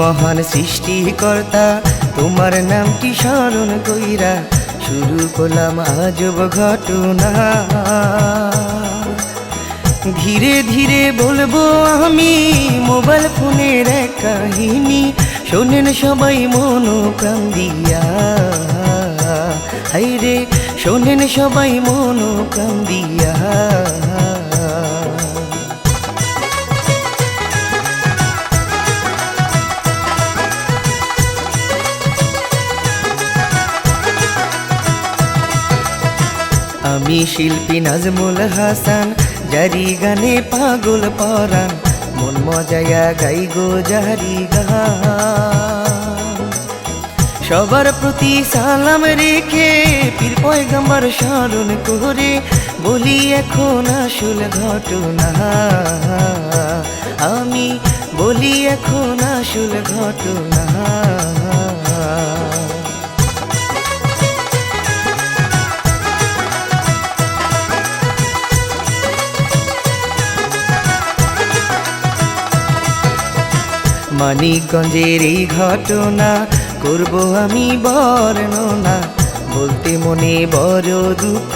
মহান সৃষ্টিকর্তা, তোমার নাম কি স্মরণ কইরা শুরু করলাম আজব ঘটনা। ধীরে ধীরে বলব আমি মোবাইল ফোনের এক কাহিনী, শোনেন সবাই মনো প্রাণ দিয়া। হাইরে শোনেন সবাই মনো প্রাণ দিয়া। আমি শিল্পী নাজমুল হাসান, জারি গানে পাগল পরান মন মজায়া গাই গো জারি সবার প্রতি সালাম রেখে পীর পয়গাম্বার স্মরণ করে বলি, এখন আসল ঘটনা। আমি বলি, এখন আসল ঘটনা। মানিকগঞ্জের এই ঘটনা করব আমি বর্ণনা। বলতে মনে বড় দুঃখ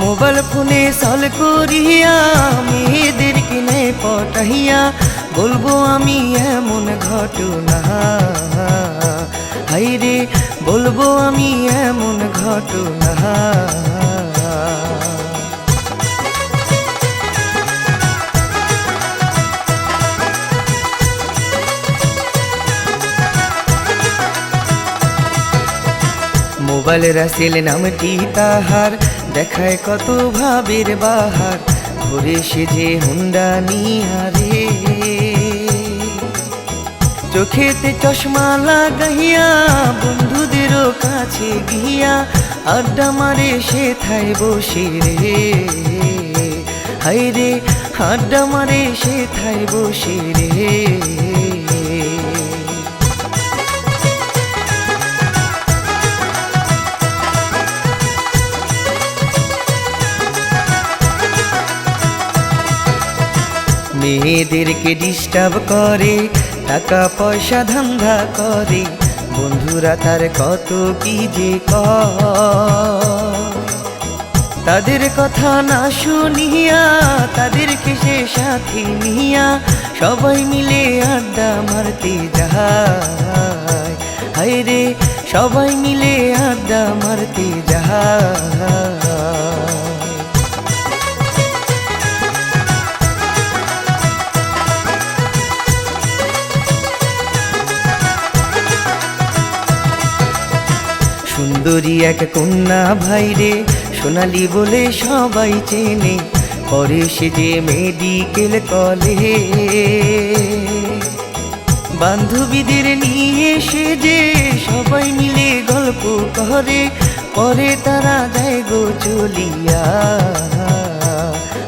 মোবাইল ফোনে সল করিয়া মেয়েদের কিনে পটাইয়া বলব আমি এমন ঘটনা। হাইরে বলব আমি এমন ঘটনা। মোবাইল রাসেল নামটি তাহার। দেখায় কত ভাবের বাহার। ঘুরে সেজে হুন্ডা নিয়ারে চোখেতে চশমা লাগাইয়া বন্ধুদেরও কাছে গিয়া আড্ডা মারে সে থাই বসে রে। হাই রে, আড্ডা মারে সে থাই বসে রে। মেয়েদেরকে ডিস্টার্ব করে, টাকা পয়সা ধান্দা করে। বন্ধুরা তার কত কি যে। তাদের কথা না শুনিয়া, তাদেরকে সে সাথে নিয়া সবাই মিলে আড্ডা মারতে যায়। হায় রে সবাই মিলে আড্ডা মারতে যায়। সুন্দরী এক কন্যা ভাইরে, সোনালি বলে সবাই চেনে, পরে সে যে মেডিকেল কলে বান্ধবীদের নিয়ে সে যে সবাই মিলে গল্প করে, পরে তারা যায় গো চলিয়া।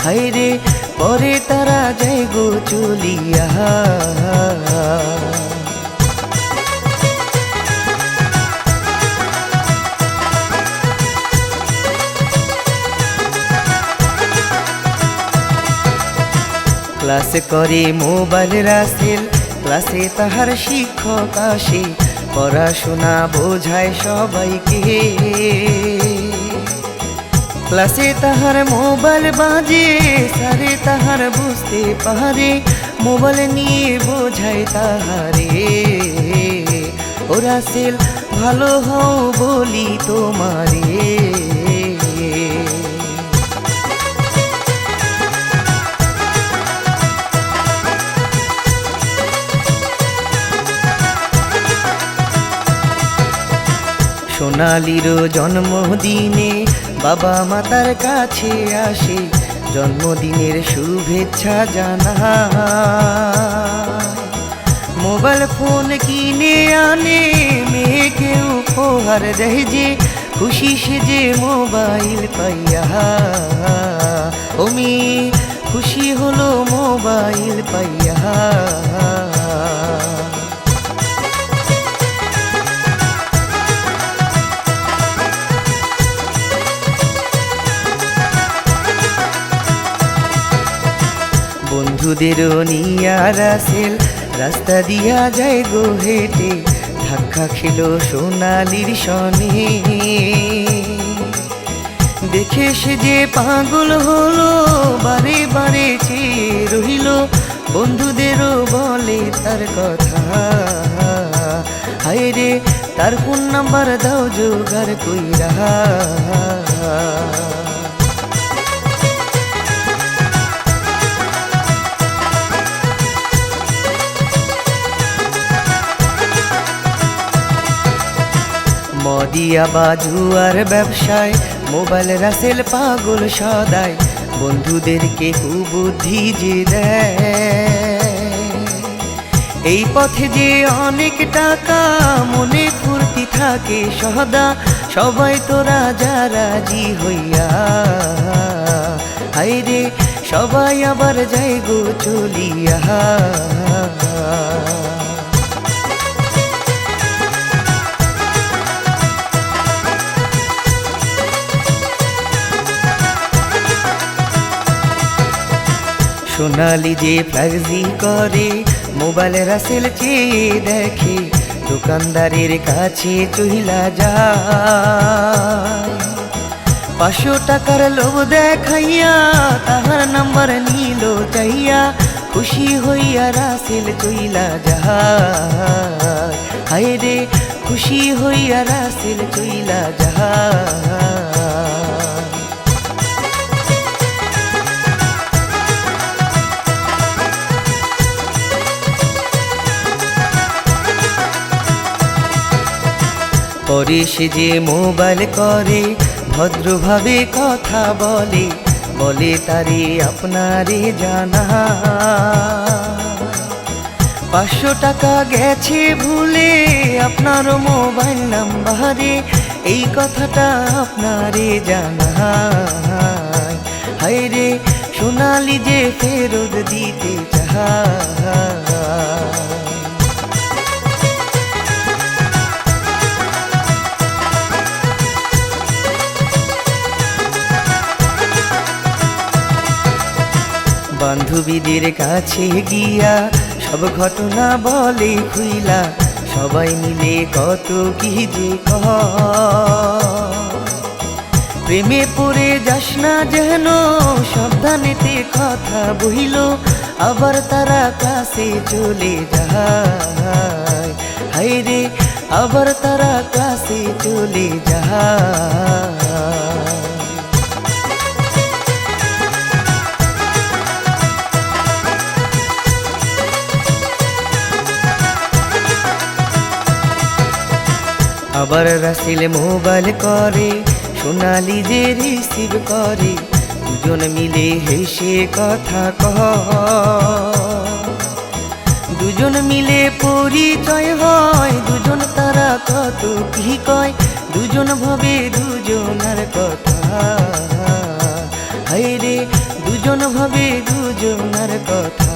হায়রে, পরে তারা যায় গো চলিয়া। ক্লাস করে মোবাইল রাসেল। ক্লাসে তাহার শিক্ষক আসে, পড়াশোনা বোঝায় সবাইকে। ক্লাসে তাহার মোবাইল বাজে সারে তাহার বুঝতে পারে, মোবাইল নিয়ে বোঝায় তাহারে। ও রাসেল, ভালো হও বলি তোমারে। সোনালির জন্মদিনে বাবা মাতার কাছে আসে জন্মদিনের শুভেচ্ছা জানা মোবাইল ফোন কিনে আনে, মেয়েকে উপহার দেয় যে খুশি সেজে মোবাইল পাইয়া। ওমি খুশি হলো মোবাইল পাইয়া। বন্ধুদেরও নিয়া রাসেল। রাস্তা দিয়া যায় গো হেঁটে, ধাক্কা খেলো সোনালির সনে। দেখে সে যে পাগল হলো, বারে বারে চেয়ে রহিল বন্ধুদেরও বলে তার কথা। হায় রে, তার ফোন নাম্বার দাও, জোগাড় কইরা। মদিয়া বাজুয়ার ব্যবসায়, মোবাইল রাসেল পাগল সদায় বন্ধুদেরকে কুবুদ্ধি যে দেয়। এই পথে যে অনেক টাকা মনে ফুর্তি থাকে সদা, সবাই তো রাজা রাজি হইয়া। হায় রে, সবাই আবার যাই গো চলিয়া। সোনালি যে ফ্লাক্সি করে, মোবাইল রাসেল চেয়ে দেখে, দোকানদারের কাছে চহিলা যায়। পাঁচশো টাকার লোভ দেখাইয়া তাহার নাম্বার নিল চাইয়া, খুশি হইয়া রাসেল চইলা যায়। হায় রে, খুশি হইয়া রাসেল চইলা যায়। পরে সে যে মোবাইল করে, ভদ্রভাবে কথা বলে বলে তারে আপনারে জানা। পাঁচশো টাকা গেছে ভুলে আপনার মোবাইল নাম্বারে, এই কথাটা আপনারে জানা। হায় রে, সোনালি যে ফেরত দিতে চায়। বান্ধবীদের কাছে গিয়া সব ঘটনা বলে খুইলা, সবাই মিলে কত কি যে কহ। প্রেমে পড়ে যাস না যেন, সাবধানেতে কথা বহিল আবার তারা ক্লাসে চলে যায়। হাই রে, আবার তারা ক্লাসে চলে যায়। আবার রাসিল মোবাইল করে, সোনালি যে রিসিভ করে, দুজন মিলে হেসে কথা কহ। দুজন মিলে পরিচয় হয়, দুজন তারা কত কি কয়, দুজন ভাবে দুজনার কথা। হাই রে, দুজন ভাবে দুজনার কথা।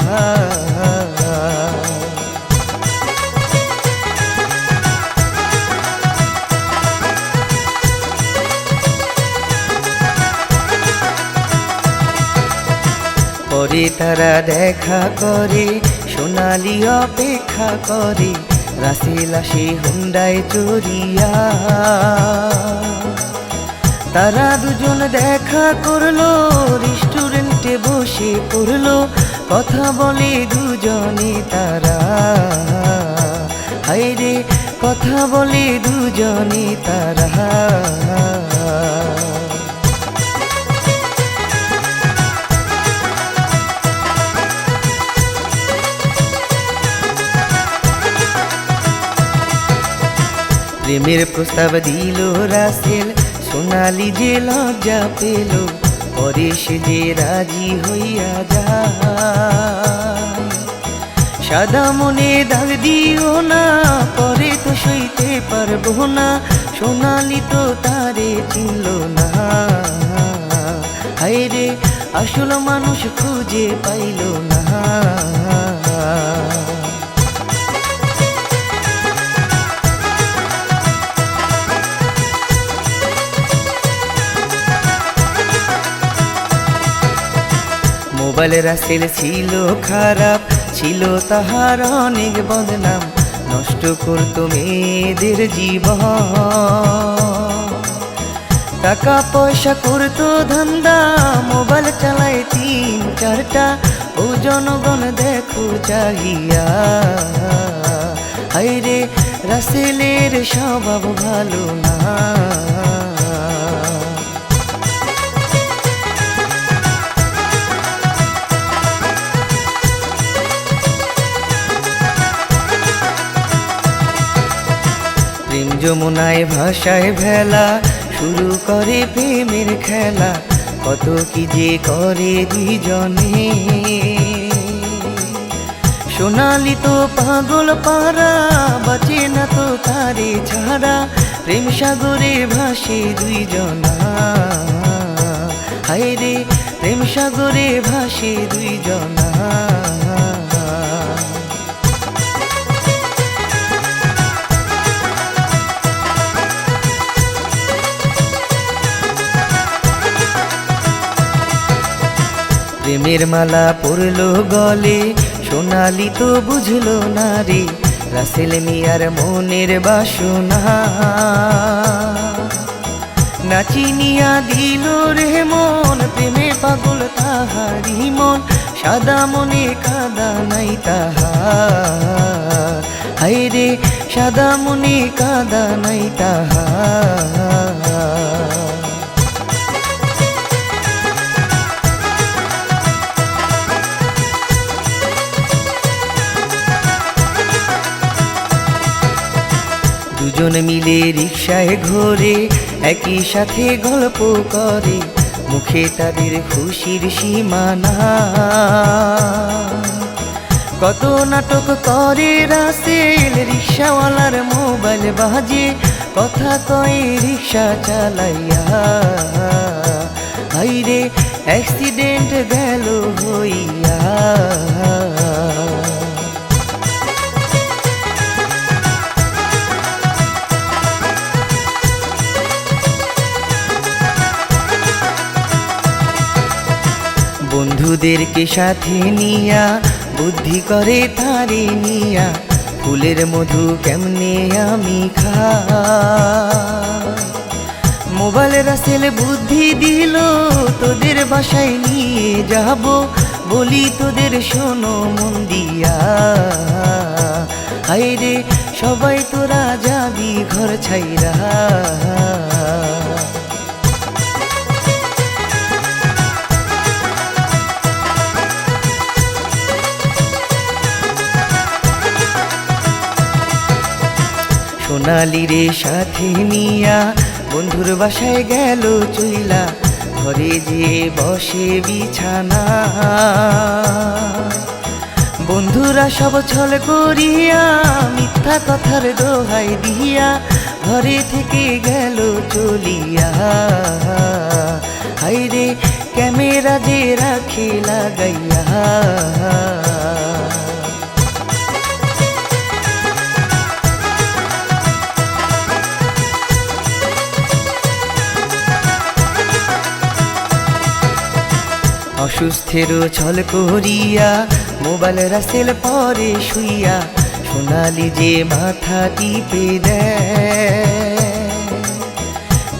পরে তারা দেখা করে, সোনালি অপেক্ষা করে রাসেল আসে হুন্ডায় চড়িয়া। তারা দুজন দেখা করল রেস্টুরেন্টে বসে পড়ল, কথা বলে দুজনে তারা। হায় রে, কথা বলে দুজনে তারা। প্রেমের প্রস্তাব দিল রাসেল। সোনালি যে লজ্জা পেল, পরে সে যে রাজি হইয়া যায়। সাদা মনে দাগ দিও না, পরে তো সইতে পারব না। সোনালি তো তারে চিনল না। হায় রে, আসল মানুষ খুঁজে পাইল না। মোবাইল রাসেল ছিল খারাপ, ছিল তাহার অনেক বদনাম। নষ্ট করতো মেয়েদের জীবন। টাকা পয়সা করতো ধান্দা, মোবাইল চালায় তিন চারটা। ও জনগণ দেখো চাহিয়া। হাইরে রাসেলের স্বভাব ভালো না। যমুনায় ভাষায় ভেলা, শুরু করে প্রেমের খেলা, কত কি যে করে দুইজনে। সোনালি তো পাগল পারা বাঁচে না তো তারে ছাড়া, প্রেম সাগরে ভাসে দুইজনা। হায় রে, প্রেম সাগরে ভাসে দুইজনা। প্রেমের মালা পরলো গলে, সোনালি তো বুঝলো না রে রাসেল মিয়ার মনের বাসনা। নাচিনিয়া দিল রে মন, প্রেমে পাগল তাহারি মন, সাদা মনে কাদা নাই তাহার। হায় রে, সাদা মনে কাদা নাই তাহার। মিলে রিক্সায় ঘোরে, একই সাথে গল্প করে, মুখে তাদের খুশির সীমানা। কত নাটক করে রাসেল, রিক্সাওয়ালার মোবাইল বাজে, কথা কয়ে রিক্সা চালাইয়া। হাইরে, অ্যাক্সিডেন্ট গেল হইয়া। বন্ধুদেরকে সাথে নিয়া, বুদ্ধি করে তারে নিয়া, ফুলের মধু কেমনে আমি খা মোবাইল রাসেল বুদ্ধি দিল, তোদের বাসায় নিয়ে যাব, বলি তোদের শোনো মন দিয়া। হাইরে সবাই তোরা যাবি ঘর ছাইরা। সোনালি রে সাথে নিয়া বন্ধুর বাসায় গেল চইলা ঘরে যে বসে বিছানা। বন্ধুরা সব ছল করিয়া, মিথ্যা কথার দোহাই দিয়া, ঘরে থেকে গেল চলিয়া। হাইরে ক্যামেরা যে রাখি লাগাইয়া। অসুস্থেরও ছল করিয়া, মোবাইল রাসেল পরে শুইয়া, সোনালি যে মাথা টিপে দেয়।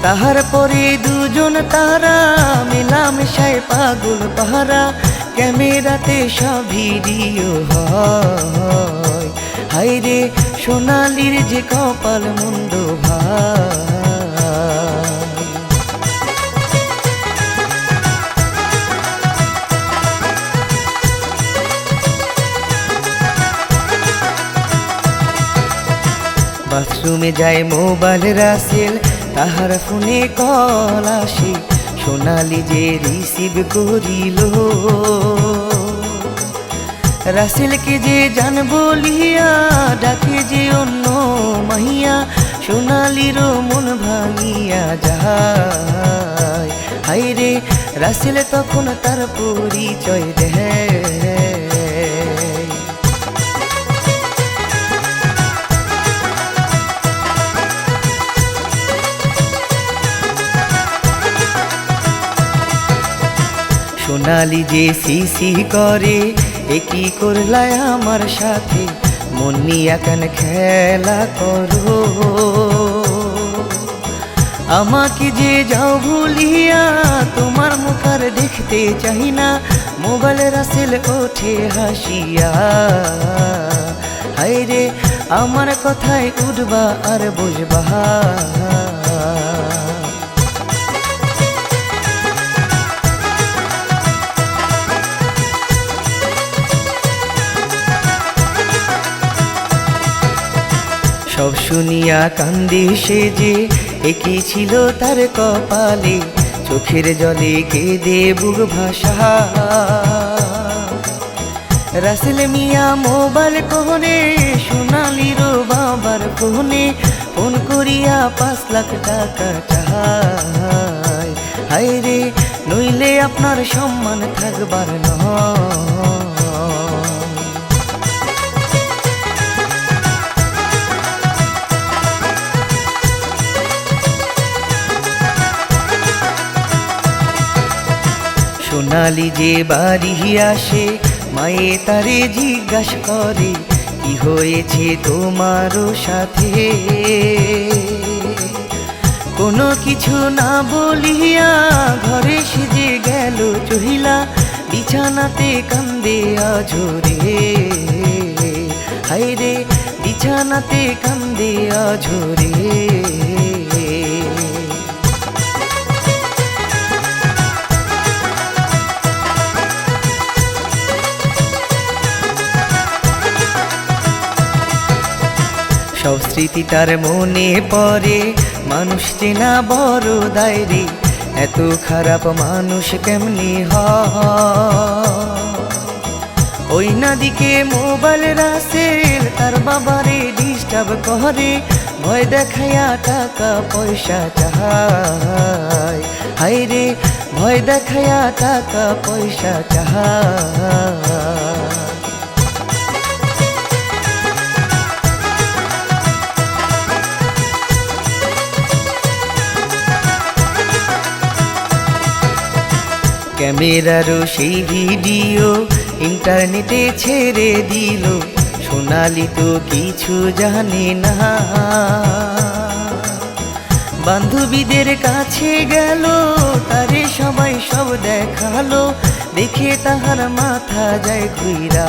তাহার পরে দুজন তারা মেলামেশায় পাগল পাহারা, ক্যামেরাতে সব ভিডিও হয়। হাইরে সোনালির যে কপাল মন্দ ভাই। বাথরুমে যায় মোবাইল রাসেল, তাহার ফোনে কল আসে, সোনালি যে রিসিভ করিল। রাসেলকে যে জান বলিয়া, ডাকে যে অন্য মাহিয়া, সোনালির মন ভাঙিয়া যায়। হাইরে রাসেল তখন তার পরিচয় দেয়। সোনালি যে সিসি করে একই করলায় আমার সাথে? মন কেন খেলা করো। আমাকে যে যাও ভুলিয়া, তোমার মুখার দেখতে চাই না। মোবাইল রাসেল ওঠে হাসিয়া। হায় রে আমার কথায় উঠবা আর বুঝবা শুনিয়া কান্দি সে যে একই ছিল তার কপালে? চোখের জলে কেঁদে বুক ভাষা রাসেল মিয়া মোবাইল কোহনে সোনালির বাবার কোহনে ফোন করিয়া পাঁচ লাখ টাকা চাহাই হায় রে, নইলে আপনার সম্মান থাকবার নয়। সোনালি যে বাড়ি আসে, মায়ে তারে জিজ্ঞাসা করে, কি হয়েছে তোমারও সাথে? কোনো কিছু না বলিয়া ঘরে সেজে গেল চহিলা, বিছানাতে কান্দে আঝরে। হায় রে বিছানাতে কান্দে আঝরে। স্মৃতি তার মনে পড়ে। মানুষ চেনা বড় দায়রে এত খারাপ মানুষ কেমনি হয়? ওই নাদিকে মোবাইল রাসেল, তার বাবারে ডিস্টার্ব করে। ভয় দেখাইয়া টাকা পয়সা চাহায়। হায় রে ভয় দেখাইয়া টাকা পয়সা চাহায়। ক্যামেরারও সেই ভিডিও ইন্টারনেটে ছেড়ে দিল। সোনালি তো কিছু জানে না। বান্ধবীদের কাছে গেল, তারে সবাই সব দেখাল। দেখে তাহার মাথা যায় ঘুইরা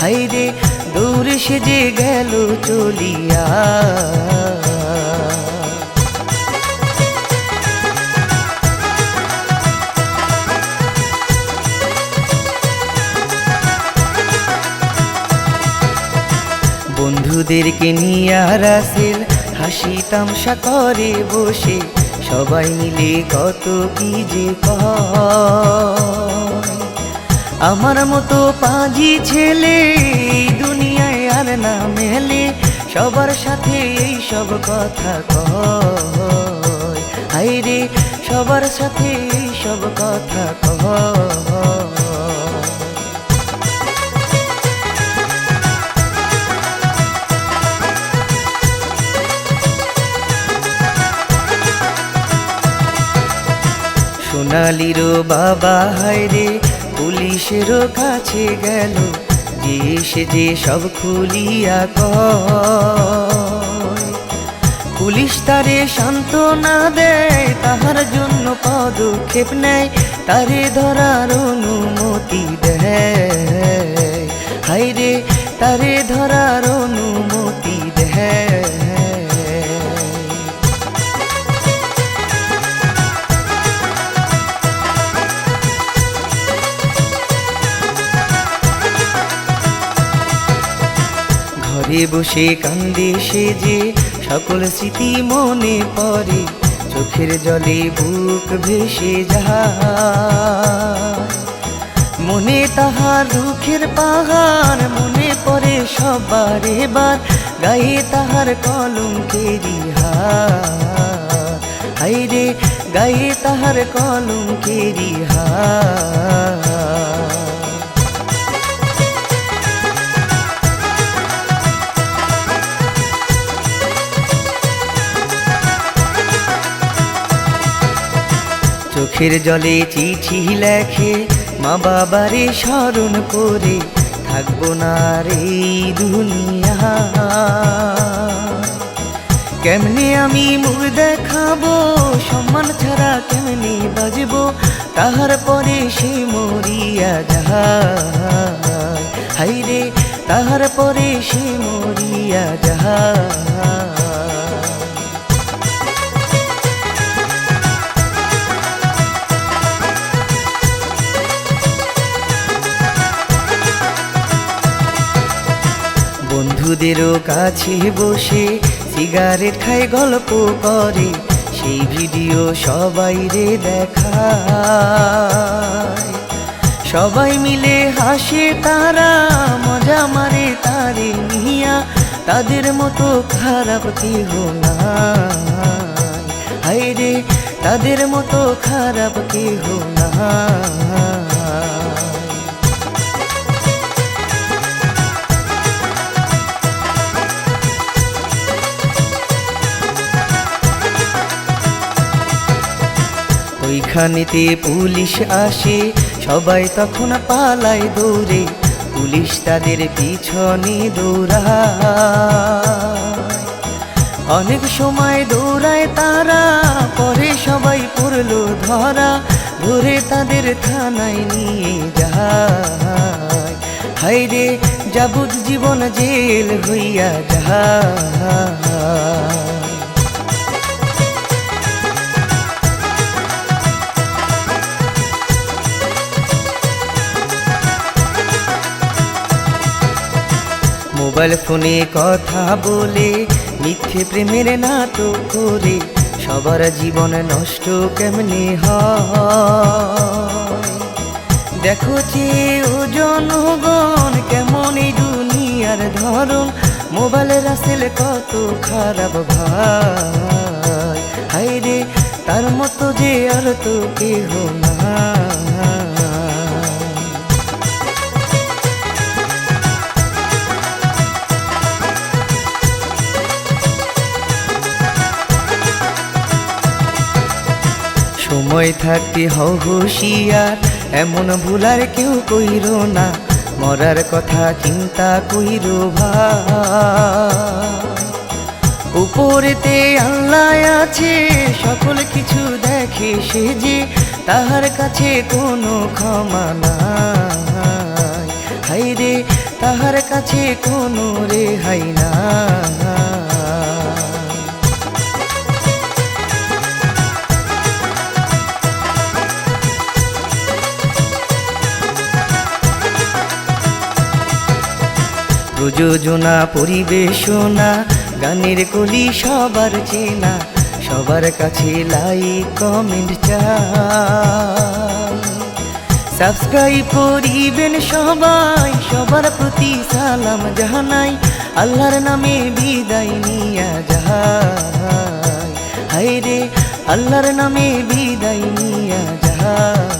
হাইরে দৌড়ে সেজে গেল, চলিয়া। বন্ধুদেরকে নিয়ে রাসেল হাসি তামসা করে বসে। সবাই মিলে কত কি যে। আমার মতো পাঁজি ছেলে দুনিয়ায় আর না মেলে, সবার সাথে এই সব কথা কয়। রে সবার সাথে এই সব কথা কয়। সোনালিরও বাবা হায়রে পুলিশেরও কাছে গেল। সে যে সব খুলিয়া কয়। পুলিশ তারে সান্ত্বনা দেয়, তাহার জন্য পদক্ষেপ নেয়, তারে ধরার অনুমতি দেয়। হায়রে তারে ধরার ঘরে বসে কান্দে সে যে সকল স্মৃতি মনে পড়ে, চোখের জলে বুক ভেসে যায়। মনে তাহার দুঃখের পাহাড়, মনে পড়ে সবার এবার, গায়ে তাহার কলঙ্কেরি হাই রে, গায়ে তাহার কলঙ্কেরি হায় চোখের জলে চিঠি লেখে, মা বাবারে স্মরণ করে, থাকব না রে দুনিয়া। কেমনে আমি মুখ দেখাবো, সম্মান ছাড়া কেমনে বাজবো, তাহার পরে সে মরিয়া যাহাই হাইরে তাহার পরে সে মরিয়া যাহাই বন্ধুদেরও কাছে বসে সিগারেট খায়, গল্প করে। সেই ভিডিও সবাই রে দেখা সবাই মিলে হাসে তারা, মজা মারে তারে নিয়া তাদের মতো খারাপ কেহ না হায় রে, তাদের মতো খারাপ কেহ নাই। ওইখানেতে পুলিশ আসে, সবাই তখন পালায় দৌড়ে, পুলিশ তাদের পিছনে দৌড়া অনেক সময় দৌড়ায় তারা, পরে সবাই পড়ল ধরা, ধরে তাদের থানায় নিয়ে যায়। হাইরে যাবুত জীবন জেল হইয়া যায়। মোবাইল ফোনে কথা বলে মিথ্যে প্রেমের নাটক করে, সবার জীবন নষ্ট কেমনে হয়? দেখো যে ও জনগণ কেমন এই দুনিয়ার ধরন মোবাইলের আসলে কত খারাপ ভাই। হাই রে, তার মতো যে আর তো কেহ না সময় থাকতে হও এমন ভুলার কেউ কইর না, মরার কথা চিন্তা কইর উপরেতে আল্লাহ আছে, সকল কিছু দেখে সে যে তাহার কাছে কোনো ক্ষমা নাই। হাই রে তাহার কাছে কোনো রেহাই না প্রযোজনা পরিবেশনা, গানের কলি সবার চেনা, সবার কাছে লাইক কমেন্ট চাই। সাবস্ক্রাইব করিবেন সবাই, সবার প্রতি সালাম জাহানাই আল্লাহর নামে বিদায় নিয়া যাহাই। হায় রে আল্লাহর নামে বিদায় নিয়া যাহাই।